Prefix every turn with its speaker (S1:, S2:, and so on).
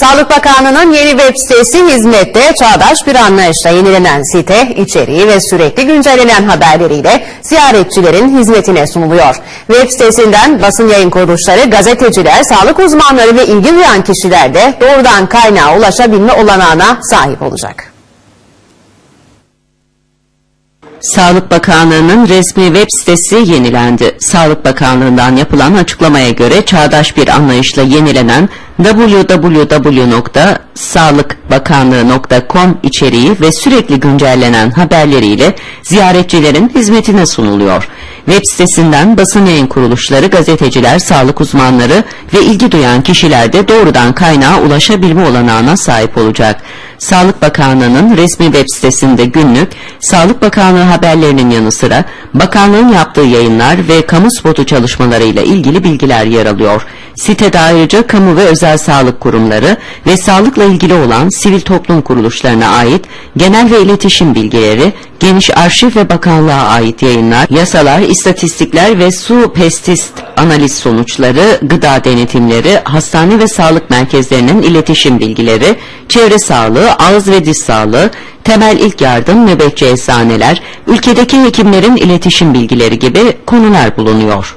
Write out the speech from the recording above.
S1: Sağlık Bakanlığı'nın yeni web sitesi hizmette çağdaş bir anlayışla yenilenen site, içeriği ve sürekli güncellenen haberleriyle ziyaretçilerin hizmetine sunuluyor. Web sitesinden basın yayın kuruluşları, gazeteciler, sağlık uzmanları ve ilgi duyan kişiler de doğrudan kaynağa ulaşabilme olanağına sahip olacak.
S2: Sağlık Bakanlığı'nın resmi web sitesi yenilendi. Sağlık Bakanlığı'ndan yapılan açıklamaya göre çağdaş bir anlayışla yenilenen www.sağlıkbakanlığı.com içeriği ve sürekli güncellenen haberleriyle ziyaretçilerin hizmetine sunuluyor. Web sitesinden basın yayın kuruluşları, gazeteciler, sağlık uzmanları ve ilgi duyan kişiler de doğrudan kaynağa ulaşabilme olanağına sahip olacak. Sağlık Bakanlığı'nın resmi web sitesinde günlük, Sağlık Bakanlığı haberlerinin yanı sıra bakanlığın yaptığı yayınlar ve kamu spotu çalışmalarıyla ilgili bilgiler yer alıyor. Sitede ayrıca kamu ve özel sağlık kurumları ve sağlıkla ilgili olan sivil toplum kuruluşlarına ait genel ve iletişim bilgileri, geniş arşiv ve bakanlığa ait yayınlar, yasalar, istatistikler ve su pestist analiz sonuçları, gıda denetimleri, hastane ve sağlık merkezlerinin iletişim bilgileri, çevre sağlığı, ağız ve diş sağlığı, temel ilk yardım, nöbetçi eczaneler, ülkedeki hekimlerin iletişim bilgileri gibi konular bulunuyor.